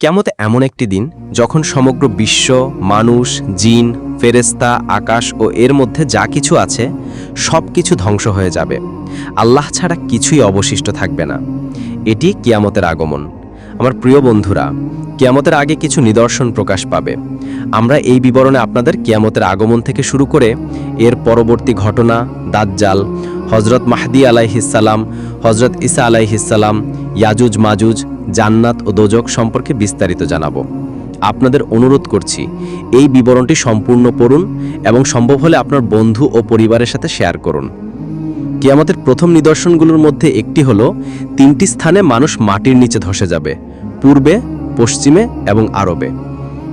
কেমতে এমন একটি দিন যখন সমগ্র বিশ্ব, মানুষ, জিন ফেরেস্তা আকাশ ও এর মধ্যে যা কিছু আছে সব কিছু ধ্বংস হয়ে যাবে। আল্লাহ ছাড়া কিছুই অবশিষ্ট থাকবে না। এটি কিয়ামতের আগমন। আমার প্রিয় বন্ধুরা, কিয়ামতের আগে কিছু নিদর্শন প্রকাশ পাবে। আমরা এই বিবরণে আপনাদের কিয়ামতের আগমন থেকে শুরু করে এর পরবর্তী ঘটনা, দাজ্জাল হজরত মাহদি আলাইহিসাল্লাম হজরত ইসা আলাইহিসাল্লাম ইয়াজুজ মাজুজ, জান্নাত ও দোজক সম্পর্কে বিস্তারিত জানাব। আপনাদের অনুরোধ করছি, এই বিবরণটি সম্পূর্ণ পড়ুন এবং সম্ভব হলে আপনার বন্ধু ও পরিবারের সাথে শেয়ার করুন। কিয়ামতের প্রথম নিদর্শনগুলোর মধ্যে একটি হলো, তিনটি স্থানে মানুষ মাটির নিচে ধসে যাবে, পূর্বে, পশ্চিমে এবং আরবে।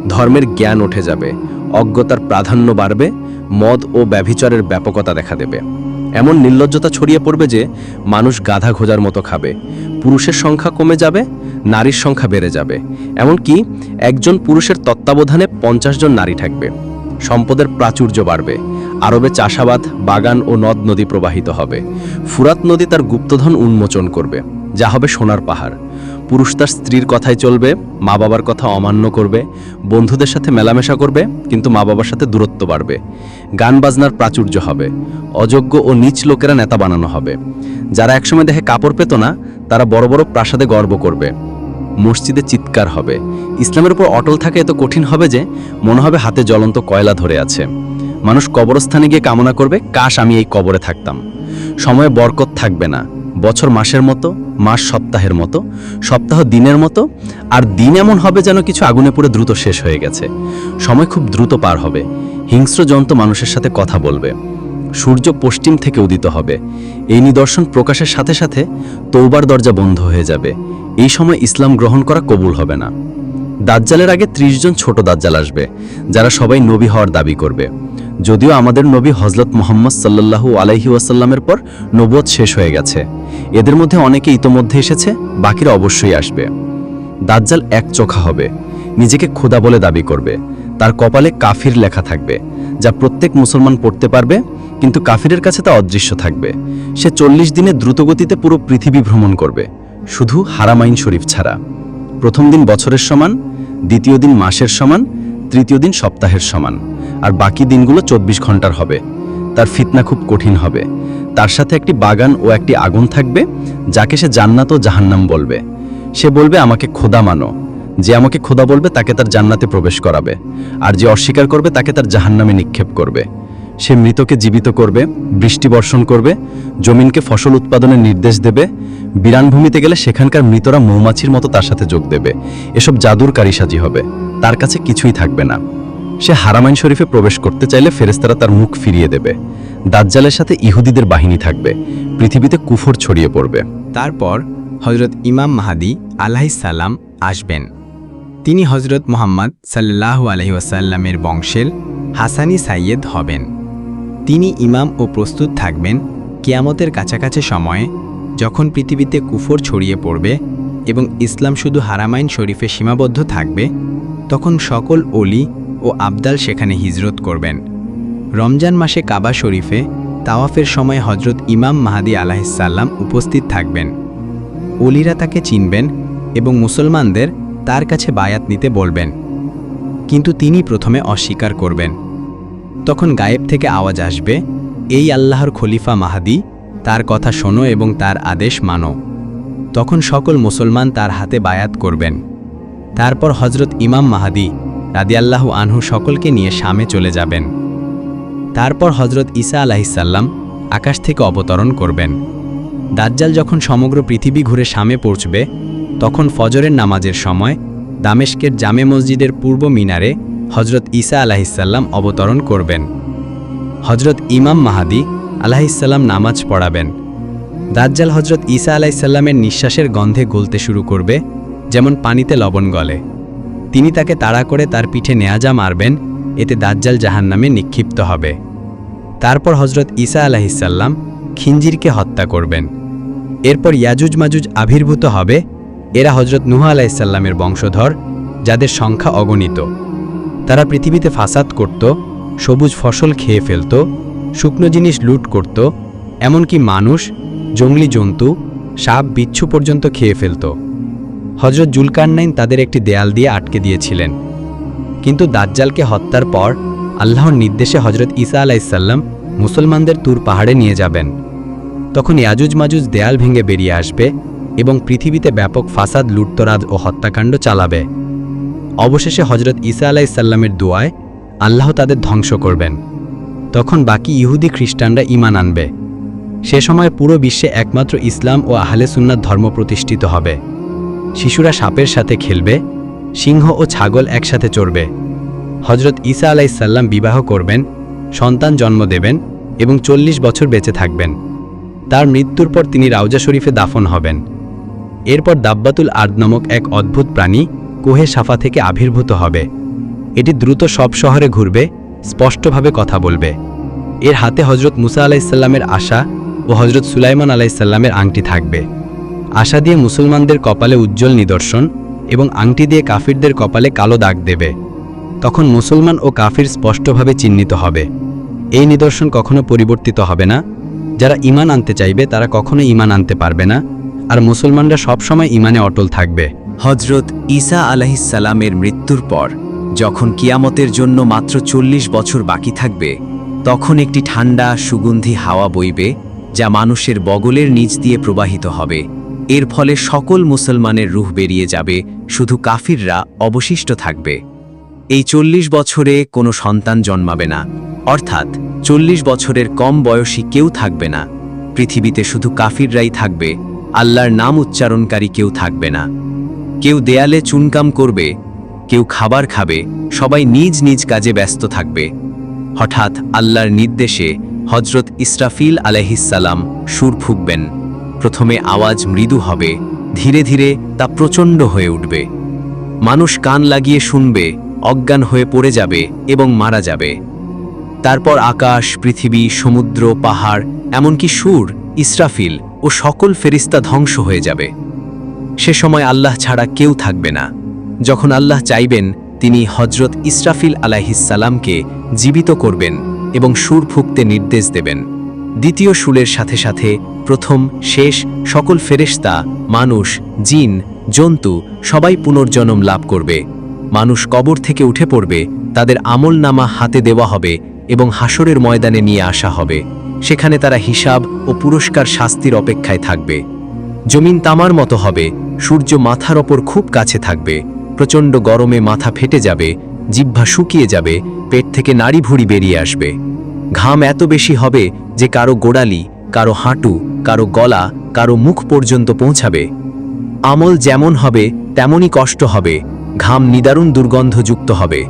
ধর্মের জ্ঞান উঠে যাবে, অজ্ঞতার প্রাধান্য বাড়বে, মদ ও ব্যভিচারের ব্যাপকতা দেখা দেবে। এমন নির্লজ্জতা ছড়িয়ে পড়বে যে মানুষ গাধা খোঁজার মতো খাবে। পুরুষের সংখ্যা কমে যাবে, নারীর সংখ্যা বেড়ে যাবে। এমনকি একজন পুরুষের তত্ত্বাবধানে পঞ্চাশ জন নারী থাকবে। সম্পদের প্রাচুর্য বাড়বে, আরবে চাষাবাদ, বাগান ও নদ নদী প্রবাহিত হবে। ফুরাত নদী তার গুপ্তধন উন্মোচন করবে, যা হবে সোনার পাহাড়। পুরুষ তার স্ত্রীর কথাই চলবে মা বাবার কথা অমান্য করবে, বন্ধুদের সাথে মেলামেশা করবে, কিন্তু মা বাবার সাথে দূরত্ব বাড়বে। গান বাজনার প্রাচুর্য হবে। অযোগ্য ও নিচ লোকেরা নেতা বানানো হবে। যারা একসময় দেখে কাপড় পেত না, তারা বড় বড় প্রাসাদে গর্ব করবে। মসজিদে চিৎকার হবে। ইসলামের উপর অটল থাকা এত কঠিন হবে যে, মনে হবে হাতে জ্বলন্ত কয়লা ধরে আছে। মানুষ কবরস্থানে গিয়ে কামনা করবে, কাশ আমি এই কবরে থাকতাম। সময়ে বরকত থাকবে না। বছর মাসের মতো, মাস সপ্তাহের মতো, সপ্তাহ দিনের মতো, আর দিন এমন হবে যেন কিছু আগুনে পুড়ে দ্রুত শেষ হয়ে গেছে। সময় খুব দ্রুত পার হবে। হিংস্র জন্তু মানুষের সাথে কথা বলবে। সূর্য পশ্চিম থেকে উদিত হবে। এই নিদর্শন প্রকাশের সাথে সাথে তৌবার দরজা বন্ধ হয়ে যাবে। এই সময় ইসলাম গ্রহণ করা কবুল হবে না। দাজ্জালের আগে ত্রিশ জন ছোট দাজ্জাল আসবে, যারা সবাই নবী হওয়ার দাবি করবে। যদিও আমাদের নবী হজরত মোহাম্মদ সাল্লাল্লাহু আলাইহি ওয়াসাল্লামের পর নবুয়ত শেষ হয়ে গেছে। এদের মধ্যে অনেকে ইতোমধ্যে এসেছে, বাকিরা অবশ্যই আসবে। দাজ্জাল এক চোখা হবে, নিজেকে খোদা বলে দাবি করবে। তার কপালে কাফির লেখা থাকবে, যা প্রত্যেক মুসলমান পড়তে পারবে, কিন্তু কাফিরের কাছে তা অদৃশ্য থাকবে। সে চল্লিশ দিনে দ্রুতগতিতে পুরো পৃথিবী ভ্রমণ করবে, শুধু হারামাইন শরীফ ছাড়া। প্রথম দিন বছরের সমান, দ্বিতীয় দিন মাসের সমান, তৃতীয় দিন সপ্তাহের সমান। আর বাকি দিনগুলো চব্বিশ ঘণ্টার হবে। তার ফিতনা খুব কঠিন হবে। তার সাথে একটি বাগান ও একটি আগুন থাকবে, যাকে সে জান্নাত ও জাহান্নাম বলবে। সে বলবে, আমাকে খোদা মানো। যে আমাকে খোদা বলবে, তাকে তার জান্নাতে প্রবেশ করাবে। আর যে অস্বীকার করবে, তাকে তার জাহান্নামে নিক্ষেপ করবে। সে মৃতকে জীবিত করবে, বৃষ্টি বর্ষণ করবে, জমিনকে ফসল উৎপাদনের নির্দেশ দেবে, বিরানভূমিতে গেলে সেখানকার মৃতরা মৌমাছির মতো তার সাথে যোগ দেবে। এসব জাদুর কারিসাজি হবে। তার কাছে কিছুই থাকবে না। সে হারামাইন শরীফে প্রবেশ করতে চাইলে ফেরেস্তারা তার মুখ ফিরিয়ে দেবে। দাজ্জালের সাথে ইহুদিদের বাহিনী থাকবে। পৃথিবীতে কুফর ছড়িয়ে পড়বে। তারপর হজরত ইমাম মাহাদি আলাহিসাল্লাম আসবেন। তিনি হজরত মোহাম্মদ সাল্লাহু আলহি ওয়াসাল্লামের বংশের হাসানি সাইয়েদ হবেন। তিনি ইমাম ও প্রস্তুত থাকবেন কেয়ামতের কাছাকাছি সময়ে যখন পৃথিবীতে কুফর ছড়িয়ে পড়বে এবং ইসলাম শুধু হারামাইন শরীফে সীমাবদ্ধ থাকবে, তখন সকল অলি ও আবদাল সেখানে হিজরত করবেন। রমজান মাসে কাবা শরীফে তাওয়াফের সময় হজরত ইমাম মাহাদি আলাহিসাল্লাম উপস্থিত থাকবেন। অলিরা তাকে চিনবেন এবং মুসলমানদের তার কাছে বায়াত নিতে বলবেন। কিন্তু তিনি প্রথমে অস্বীকার করবেন। তখন গায়েব থেকে আওয়াজ আসবে, এই আল্লাহর খলিফা মাহাদি, তার কথা শোনো এবং তার আদেশ মানো। তখন সকল মুসলমান তার হাতে বায়াত করবেন। তারপর হজরত ইমাম মাহাদি রাদিয়াল্লাহু আনহু সকলকে নিয়ে সামে চলে যাবেন। তারপর হজরত ঈসা আলাহিসাল্লাম আকাশ থেকে অবতরণ করবেন। দাজ্জাল যখন সমগ্র পৃথিবী ঘুরে সামে পৌঁছবে, তখন ফজরের নামাজের সময় দামেস্কের জামে মসজিদের পূর্ব মিনারে হজরত ঈসা আলাহিসাল্লাম অবতরণ করবেন। হজরত ইমাম মাহাদি আলাহিসাল্লাম নামাজ পড়াবেন। দাজ্জাল হজরত ঈসা আলাহিসাল্লামের নিঃশ্বাসের গন্ধে গলতে শুরু করবে, যেমন পানিতে লবণ গলে। তিনি তাকে তাড়া করে তার পিঠে নেয়াজা মারবেন, এতে দাজ্জাল জাহান্নামে নিক্ষিপ্ত হবে। তারপর হজরত ঈসা আলাহিসাল্লাম খিঞ্জিরকে হত্যা করবেন। এরপর ইয়াজুজ মাজুজ আবির্ভূত হবে। এরা হজরত নুহা আলাইসাল্লামের বংশধর, যাদের সংখ্যা অগণিত। তারা পৃথিবীতে ফাসাদ করত, সবুজ ফসল খেয়ে ফেলত, শুকনো জিনিস লুট করত, এমনকি মানুষ, জঙ্গলি জন্তু, সাপ, বিচ্ছু পর্যন্ত খেয়ে ফেলত। হজরত জুলকারনাইন তাদের একটি দেয়াল দিয়ে আটকে দিয়েছিলেন। কিন্তু দাজ্জালকে হত্যার পর আল্লাহর নির্দেশে হজরত ঈসা আলাইসাল্লাম মুসলমানদের তুর পাহাড়ে নিয়ে যাবেন। তখন ইয়াজুজ মাজুজ দেয়াল ভেঙে বেরিয়ে আসবে এবং পৃথিবীতে ব্যাপক ফাসাদ, লুটতরাজ ও হত্যাকাণ্ড চালাবে। অবশেষে হজরত ঈসা আলাইসাল্লামের দোয়ায় আল্লাহ তাদের ধ্বংস করবেন। তখন বাকি ইহুদি খ্রিস্টানরা ঈমান আনবে। সে সময় পুরো বিশ্বে একমাত্র ইসলাম ও আহলে সুন্নাত ধর্ম প্রতিষ্ঠিত হবে। শিশুরা সাপের সাথে খেলবে, সিংহ ও ছাগল একসাথে চড়বে। হজরত ঈসা আলাইসাল্লাম বিবাহ করবেন, সন্তান জন্ম দেবেন এবং চল্লিশ বছর বেঁচে থাকবেন। তার মৃত্যুর পর তিনি রাউজা শরীফে দাফন হবেন। এরপর দাব্বাতুল আর্দ নামক এক অদ্ভুত প্রাণী কোহে সাফা থেকে আবির্ভূত হবে। এটি দ্রুত সব শহরে ঘুরবে, স্পষ্টভাবে কথা বলবে। এর হাতে হজরত মুসা আলাইসাল্লামের আশা ও হজরত সুলাইমান আলাইসাল্লামের আংটি থাকবে। আশা দিয়ে মুসলমানদের কপালে উজ্জ্বল নিদর্শন এবং আংটি দিয়ে কাফিরদের কপালে কালো দাগ দেবে। তখন মুসলমান ও কাফির স্পষ্টভাবে চিহ্নিত হবে। এই নিদর্শন কখনো পরিবর্তিত হবে না। যারা ইমান আনতে চাইবে, তারা কখনো ইমান আনতে পারবে না। আর মুসলমানরা সবসময় ইমানে অটল থাকবে। হজরত ঈসা আলাহিসাল্লামের মৃত্যুর পর, যখন কিয়ামতের জন্য মাত্র চল্লিশ বছর বাকি থাকবে, তখন একটি ঠান্ডা, সুগন্ধি হাওয়া বইবে, যা মানুষের বগলের নিচ দিয়ে প্রবাহিত হবে। এর ফলে সকল মুসলমানের রুহ বেরিয়ে যাবে, শুধু কাফিররা অবশিষ্ট থাকবে। এই চল্লিশ বছরে কোনো সন্তান জন্মাবে না। অর্থাৎ চল্লিশ বছরের কম বয়সী কেউ থাকবে না। পৃথিবীতে শুধু কাফিররাই থাকবে, আল্লাহর নাম উচ্চারণকারী কেউ থাকবে না। কেউ দেয়ালে চুনকাম করবে, কেউ খাবার খাবে, সবাই নিজ নিজ কাজে ব্যস্ত থাকবে। হঠাৎ আল্লাহর নির্দেশে হজরত ইসরাফিল আলহিসাল্লাম সুর ফুঁকবেন। প্রথমে আওয়াজ মৃদু হবে, ধীরে ধীরে তা প্রচণ্ড হয়ে উঠবে। মানুষ কান লাগিয়ে শুনবে, অজ্ঞান হয়ে পড়ে যাবে এবং মারা যাবে। তারপর আকাশ, পৃথিবী, সমুদ্র, পাহাড়, এমনকি সুর, ইসরাফিল ও সকল ফেরিস্তা ধ্বংস হয়ে যাবে। সে সময় আল্লাহ ছাড়া কেউ থাকবে না। যখন আল্লাহ চাইবেন, তিনি হজরত ইসরাফিল আলাহিসাল্লামকে জীবিত করবেন এবং সুর ফুঁকতে নির্দেশ দেবেন। দ্বিতীয় সুরের সাথে সাথে প্রথম, শেষ সকল ফেরেশতা, মানুষ, জিন, জন্তু সবাই পুনর্জন্ম লাভ করবে। মানুষ কবর থেকে উঠে পড়বে, তাদের আমল নামা হাতে দেওয়া হবে এবং হাসরের ময়দানে নিয়ে আসা হবে। সেখানে তারা হিসাব ও পুরস্কার শাস্তির অপেক্ষায় থাকবে। জমিন তামার মতো হবে, সূর্য মাথার ওপর খুব কাছে থাকবে, প্রচণ্ড গরমে মাথা ফেটে যাবে, জিহ্বা শুকিয়ে যাবে, পেট থেকে নাড়ি ভুড়ি বেরিয়ে আসবে। ঘাম এত বেশি হবে যে কারও গোড়ালি, কারও হাঁটু, কারও গলা, কারও মুখ পর্যন্ত পৌঁছাবে। আমল যেমন হবে, তেমনই কষ্ট হবে। ঘাম নিদারুণ দুর্গন্ধযুক্ত হবে।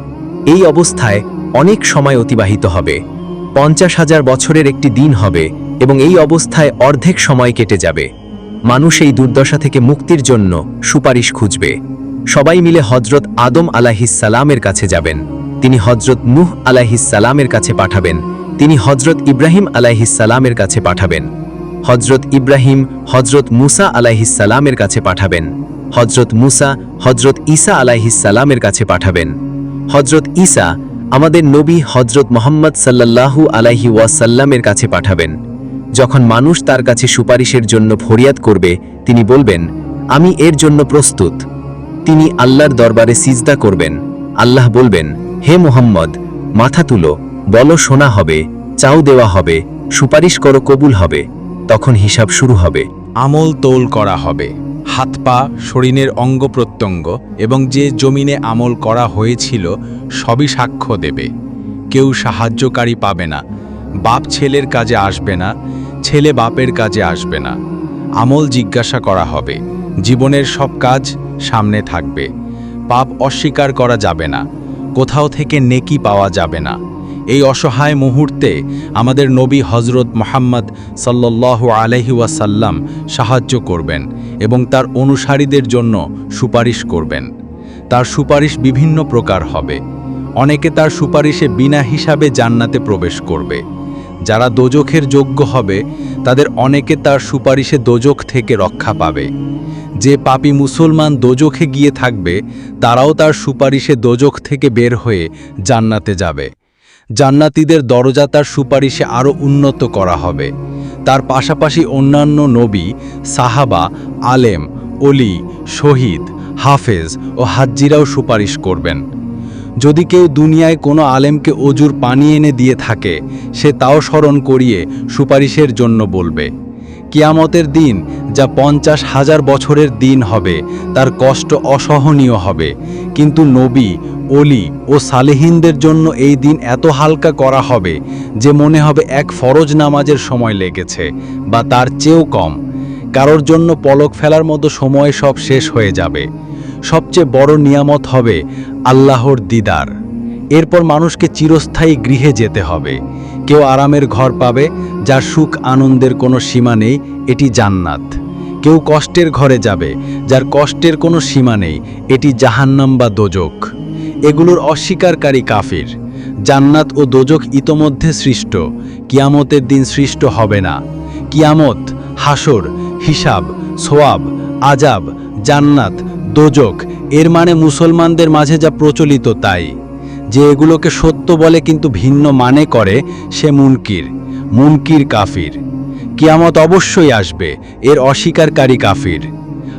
এই অবস্থায় অনেক সময় অতিবাহিত হবে। পঞ্চাশ হাজার বছরের একটি দিন হবে এবং এই অবস্থায় অর্ধেক সময় কেটে যাবে। মানুষ এই দুর্দশা থেকে মুক্তির জন্য সুপারিশ খুঁজবে। সবাই মিলে হজরত আদম আলাহিসালামের কাছে যাবেন। তিনি হজরত নুহ আলাহিসালামের কাছে পাঠাবেন। তিনি হজরত ইব্রাহিম আলাহিসালামের কাছে পাঠাবেন। হজরত ইব্রাহিম হজরত মুসা আলাহিসালামের কাছে পাঠাবেন। হজরত মুসা হজরত ঈসা আলাহিসালামের কাছে পাঠাবেন। হজরত ঈসা আমাদের নবী হজরত মোহাম্মদ সাল্লাল্লাহু আলাইহি ওয়াসাল্লামের কাছে পাঠাবেন। যখন মানুষ তার কাছে সুপারিশের জন্য ফরিয়াদ করবে, তিনি বলবেন, আমি এর জন্য প্রস্তুত। তিনি আল্লাহর দরবারে সিজদা করবেন। আল্লাহ বলবেন, হে মোহাম্মদ, মাথা তুলো, বলো শোনা হবে। চাও দেওয়া হবে, সুপারিশ করো কবুল হবে, তখন হিসাব শুরু হবে। আমল তোল করা হবে। হাত পা, শরীরের অঙ্গ প্রত্যঙ্গ এবং যে জমিনে আমল করা হয়েছিল, সবই সাক্ষ্য দেবে। কেউ সাহায্যকারী পাবে না। বাপ ছেলের কাজে আসবে না, ছেলে বাপের কাজে আসবে না। আমল জিজ্ঞাসা করা হবে। জীবনের সব কাজ সামনে থাকবে। পাপ অস্বীকার করা যাবে না। কোথাও থেকে নেকি পাওয়া যাবে না। এই অসহায় মুহূর্তে আমাদের নবী হজরত মোহাম্মদ সাল্লাহ আলহি ওয়াসাল্লাম সাহায্য করবেন এবং তার অনুসারীদের জন্য সুপারিশ করবেন। তার সুপারিশ বিভিন্ন প্রকার হবে। অনেকে তার সুপারিশে বিনা হিসাবে জান্নাতে প্রবেশ করবে। যারা দোজখের যোগ্য হবে, তাদের অনেকে তার সুপারিশে দোজখ থেকে রক্ষা পাবে। যে পাপী মুসলমান দোজখে গিয়ে থাকবে, তারাও তার সুপারিশে দোজখ থেকে বের হয়ে জান্নাতে যাবে। জান্নাতীদের দরজা তার সুপারিশে আরও উন্নত করা হবে। তার পাশাপাশি অন্যান্য নবী, সাহাবা, আলেম অলি শহীদ, হাফেজ ও হাজ্জিরাও সুপারিশ করবেন। যদি কেউ দুনিয়ায় কোনো আলেমকে অজুর পানি এনে দিয়ে থাকে, সে তাও স্মরণ করিয়ে সুপারিশের জন্য বলবে। কিয়ামতের দিন, যা পঞ্চাশ হাজার বছরের দিন হবে, তার কষ্ট অসহনীয় হবে। কিন্তু নবী অলি ও সালেহিনদের জন্য এই দিন এত হালকা করা হবে, যে মনে হবে এক ফরজ নামাজের সময় লেগেছে, বা তার চেয়েও কম। কারোর জন্য পলক ফেলার মতো সময় সব শেষ হয়ে যাবে। সবচেয়ে বড় নিয়ামত হবে আল্লাহর দিদার। এরপর মানুষকে চিরস্থায়ী গৃহে যেতে হবে। কেউ আরামের ঘর পাবে, যার সুখ আনন্দের কোনো সীমা নেই, এটি জান্নাত। কেউ কষ্টের ঘরে যাবে, যার কষ্টের কোনো সীমা নেই, এটি জাহান্নাম বা দোজক। এগুলোর অস্বীকারী কাফির। জান্নাত ও দোজক ইতোমধ্যে সৃষ্ট, কিয়ামতের দিন সৃষ্ট হবে না। কিয়ামত হাসর হিসাব, সোয়াব আজাব জান্নাত, দোজক, এর মানে মুসলমানদের মাঝে যা প্রচলিত তাই। যে এগুলোকে সত্য বলে কিন্তু ভিন্ন মানে করে সে মুনকির মুনকির কাফির। কিয়ামত অবশ্যই আসবে, এর অস্বীকারী কাফির।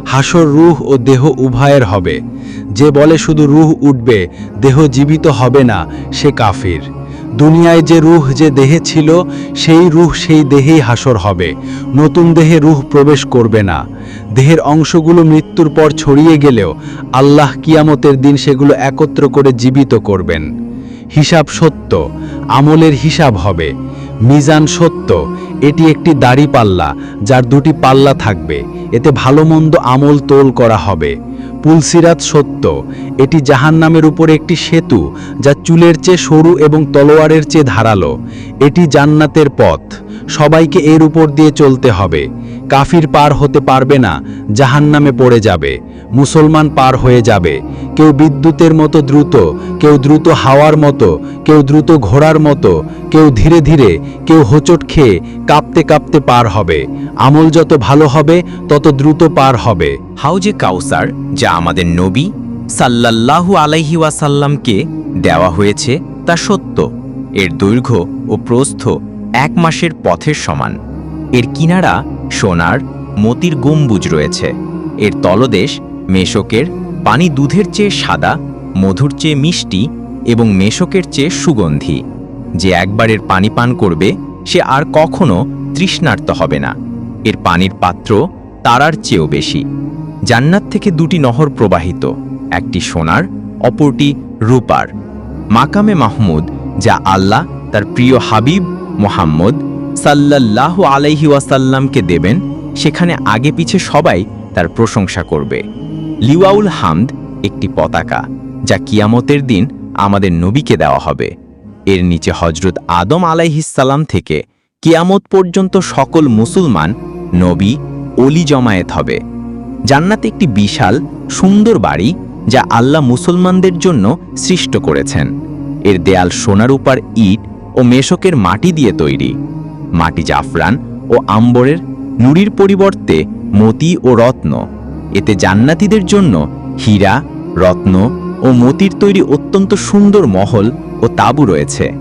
হাসর রুহ ও দেহ উভয়ের হবে। যে বলে শুধু রুহ উঠবে, দেহ জীবিত হবে না, সে কাফির। দুনিয়ায় যে রুহ যে দেহে ছিল, সেই রুহ সেই দেহেই হাসর হবে। নতুন দেহে রুহ প্রবেশ করবে না। দেহের অংশগুলো মৃত্যুর পর ছড়িয়ে গেলেও আল্লাহ কিয়ামতের দিন সেগুলো একত্র করে জীবিত করবেন। হিসাব সত্য, আমলের হিসাব হবে। মিজান সত্য, এটি একটি দাড়ি পাল্লা, যার দুটি পাল্লা থাকবে। এতে ভালো মন্দ আমল তোল করা হবে। পুলসিরাত সত্য, এটি জাহান্নামের উপরে একটি সেতু, যা চুলের চেয়ে সরু এবং তলোয়ারের চেয়ে ধারালো। এটি জান্নাতের পথ। সবাইকে এর উপর দিয়ে চলতে হবে। কাফির পার হতে পারবে না, জাহান্নামে পড়ে যাবে, মুসলমান পার হয়ে যাবে। কেউ বিদ্যুতের মতো দ্রুত, কেউ দ্রুত হাওয়ার মতো, কেউ দ্রুত ঘোড়ার মতো, কেউ ধীরে ধীরে, কেউ হোঁচট খেয়ে কাঁপতে কাঁপতে পার হবে। আমল যত ভালো হবে, তত দ্রুত পার হবে। হাউজে কাউসার, যা আমাদের নবী সাল্লাল্লাহু আলাইহি ওয়াসাল্লামকে দেওয়া হয়েছে, তা সত্য। এর দৈর্ঘ্য ও প্রস্থ এক মাসের পথের সমান। এর কিনারা সোনার, মতির গম্বুজ রয়েছে। এর তলদেশ মেশকের, পানি দুধের চেয়ে সাদা, মধুর চেয়ে মিষ্টি এবং মেশকের চেয়ে সুগন্ধি। যে একবারের পানি পান করবে, সে আর কখনো তৃষ্ণার্ত হবে না। এর পানির পাত্র তারার চেয়েও বেশি। জান্নাত থেকে দুটি নহর প্রবাহিত, একটি সোনার, অপরটি রূপার। মাকামে মাহমুদ, যা আল্লাহ তার প্রিয় হাবিব মোহাম্মদ সাল্লাল্লাহ আলাইহি ওয়াসাল্লামকে দেবেন, সেখানে আগে পিছে সবাই তার প্রশংসা করবে। লিওয়াউল হামদ একটি পতাকা, যা কিয়ামতের দিন আমাদের নবীকে দেওয়া হবে। এর নিচে হজরত আদম আলাইহিসাল্লাম থেকে কিয়ামত পর্যন্ত সকল মুসলমান নবী অলি জমায়েত হবে। জান্নাতে একটি বিশাল, সুন্দর বাড়ি, যা আল্লাহ মুসলমানদের জন্য সৃষ্ট করেছেন। এর দেয়াল সোনার উপার ইট ও মেশকের মাটি দিয়ে তৈরি। মাটি জাফরান ও আম্বরের নুড়ির পরিবর্তে মতি ও রত্ন। এতে জান্নাতীদের জন্য হীরা, রত্ন ও মতির তৈরি অত্যন্ত সুন্দর মহল ও তাঁবু রয়েছে।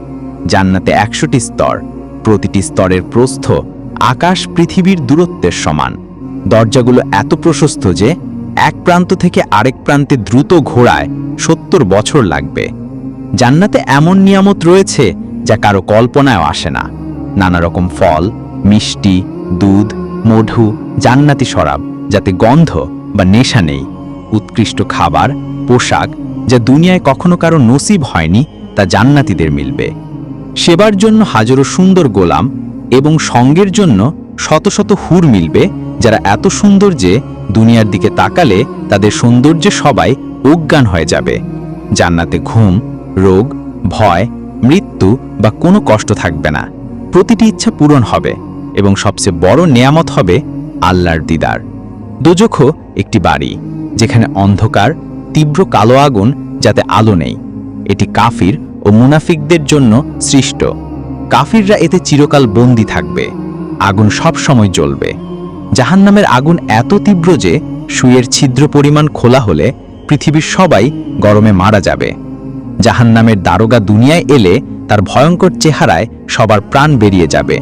জান্নাতে একশোটি স্তর, প্রতিটি স্তরের প্রস্থ আকাশ পৃথিবীর দূরত্বের সমান। দরজাগুলো এত প্রশস্ত যে এক প্রান্ত থেকে আরেক প্রান্তে দ্রুত ঘোড়ায় সত্তর বছর লাগবে। জান্নাতে এমন নিয়ামত রয়েছে যা কারও কল্পনায় আসে না। নানা রকম ফল, মিষ্টি, দুধ, মধু, জান্নাতি শরাব, যাতে গন্ধ বা নেশা নেই। উৎকৃষ্ট খাবার, পোশাক, যা দুনিয়ায় কখনো কারও নসিব হয়নি, তা জান্নাতীদের মিলবে। সেবার জন্য হাজারো সুন্দর গোলাম এবং সঙ্গের জন্য শত শত হুর মিলবে, যারা এত সুন্দর যে দুনিয়ার দিকে তাকালে তাদের সৌন্দর্যে সবাই অজ্ঞান হয়ে যাবে। জান্নাতে ঘুম, রোগ, ভয়, মৃত্যু বা কোনো কষ্ট থাকবে না। প্রতিটি ইচ্ছা পূরণ হবে এবং সবচেয়ে বড় নেয়ামত হবে আল্লাহর দিদার। দোজখো একটি বাড়ি, যেখানে অন্ধকার, তীব্র কালো আগুন যাতে আলো নেই। এটি কাফির ও মুনাফিকদের জন্য সৃষ্ট। কাফিররা এতে চিরকাল বন্দি থাকবে। আগুন সব সময় জ্বলবে। জাহান্নামের আগুন এত তীব্র যে, সুয়ের ছিদ্র পরিমাণ খোলা হলে পৃথিবীর সবাই গরমে মারা যাবে। জাহান্নামের দারোগা দুনিয়ায় এলে তার ভয়ঙ্কর চেহারায় সবার প্রাণ বেরিয়ে যাবে।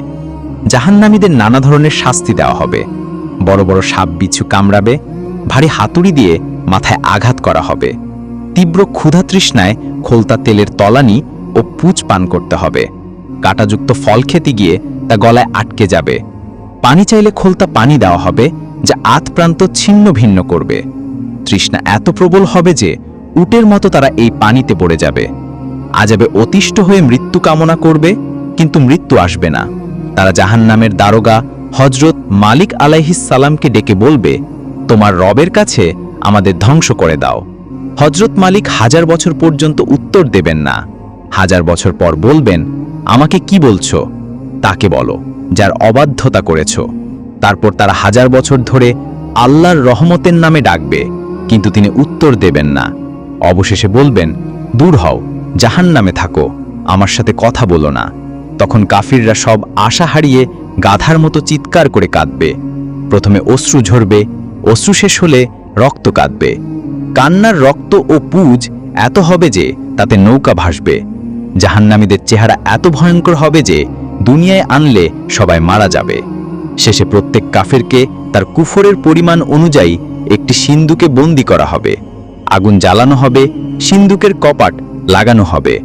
জাহান্নামীদের নানা ধরনের শাস্তি দেওয়া হবে। বড় বড় সাপ বিছু কামড়াবে, ভারী হাতুড়ি দিয়ে মাথায় আঘাত করা হবে। তীব্র ক্ষুধা তৃষ্ণায় খোলতা তেলের তলানি ও পুচ পান করতে হবে। কাঁটাযুক্ত ফল খেতে গিয়ে তা গলায় আটকে যাবে। পানি চাইলে খোলতা পানি দেওয়া হবে, যা আত প্রান্ত ছিন্ন ভিন্ন করবে। তৃষ্ণা এত প্রবল হবে যে, উটের মতো তারা এই পানিতে পড়ে যাবে। আজাবে অতিষ্ঠ হয়ে মৃত্যু কামনা করবে, কিন্তু মৃত্যু আসবে না। তারা জাহান্নামের দারোগা হজরত মালিক সালামকে ডেকে বলবে, তোমার রবের কাছে আমাদের ধ্বংস করে দাও। হজরত মালিক হাজার বছর পর্যন্ত উত্তর দেবেন না। হাজার বছর পর বলবেন, আমাকে কি বলছো? তাকে বলো, যার অবাধ্যতা করেছ। তারপর তারা হাজার বছর ধরে আল্লাহর রহমতের নামে ডাকবে, কিন্তু তিনি উত্তর দেবেন না। অবশেষে বলবেন, দূর হও। জাহান নামে থাকো, আমার সাথে কথা বলো না। তখন কাফিররা সব আশা হারিয়ে গাধার মতো চিৎকার করে কাঁদবে। প্রথমে অশ্রু ঝরবে, অশ্রু শেষ হলে রক্ত কাঁদবে। কান্নার রক্ত ও পুজ এত হবে যে তাতে নৌকা ভাসবে। জাহান্নামীদের চেহারা এত ভয়ঙ্কর হবে যে দুনিয়ায় আনলে সবাই মারা যাবে। শেষে প্রত্যেক কাফেরকে তার কুফরের পরিমাণ অনুযায়ী একটি সিন্দুকে বন্দি করা হবে। আগুন জ্বালানো হবে সিন্দুকের কপাট লাগানো হবে।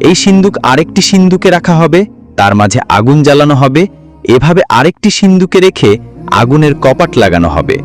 এই সিন্দুক আরেকটি সিন্দুকে রাখা হবে, তার মাঝে আগুন জ্বালানো হবে। এভাবে আরেকটি সিন্দুকে রেখে আগুনের কপাট লাগানো হবে।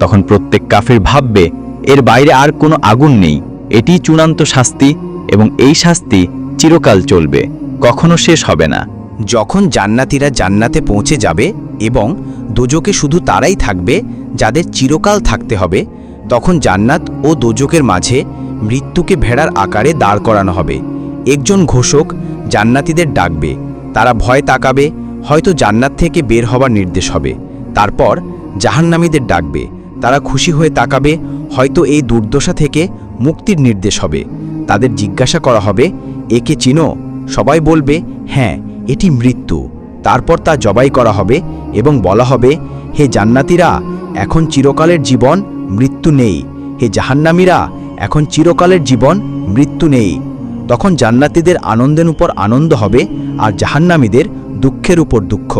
তখন প্রত্যেক কাফের ভাববে, এর বাইরে আর কোনো আগুন নেই। এটি চূড়ান্ত শাস্তি এবং এই শাস্তি চিরকাল চলবে। কখনো শেষ হবে না। যখন জান্নাতীরা জান্নাতে পৌঁছে যাবে এবং দোজকে শুধু তারাই থাকবে, যাদের চিরকাল থাকতে হবে, তখন জান্নাত ও দোজকের মাঝে মৃত্যুকে ভেড়ার আকারে দাঁড় করানো হবে। একজন ঘোষক জান্নাতীদের ডাকবে। তারা ভয় তাকাবে, হয়তো জান্নাত থেকে বের হবার নির্দেশ হবে। তারপর জাহান্নামীদের ডাকবে। তারা খুশি হয়ে তাকাবে, হয়তো এই দুর্দশা থেকে মুক্তির নির্দেশ হবে। তাদের জিজ্ঞাসা করা হবে, একে চিনো? সবাই বলবে হ্যাঁ এটি মৃত্যু। তারপর তা জবাই করা হবে এবং বলা হবে, হে জান্নাতীরা, এখন চিরকালের জীবন মৃত্যু নেই। হে জাহান্নামীরা এখন চিরকালের জীবন, মৃত্যু নেই। তখন জান্নাতীদের আনন্দের উপর আনন্দ হবে আর জাহান্নামীদের দুঃখের উপর দুঃখ।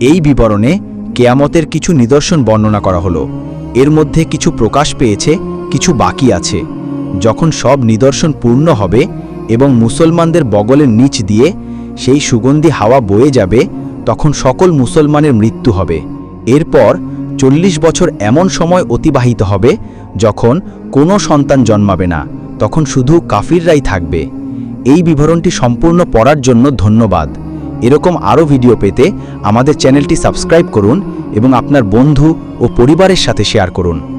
এই বিবরণে কেয়ামতের কিছু নিদর্শন বর্ণনা করা হলো। এর মধ্যে কিছু প্রকাশ পেয়েছে, কিছু বাকি আছে। যখন সব নিদর্শন পূর্ণ হবে এবং মুসলমানদের বগলের নিচ দিয়ে সেই সুগন্ধি হাওয়া বয়ে যাবে, তখন সকল মুসলমানের মৃত্যু হবে। এরপর চল্লিশ বছর এমন সময় অতিবাহিত হবে যখন কোনো সন্তান জন্মাবে না, তখন শুধু কাফিররাই থাকবে। এই বিবরণটি সম্পূর্ণ পড়ার জন্য ধন্যবাদ। এরকম আরও ভিডিও পেতে আমাদের চ্যানেলটি সাবস্ক্রাইব করুন এবং আপনার বন্ধু ও পরিবারের সাথে শেয়ার করুন।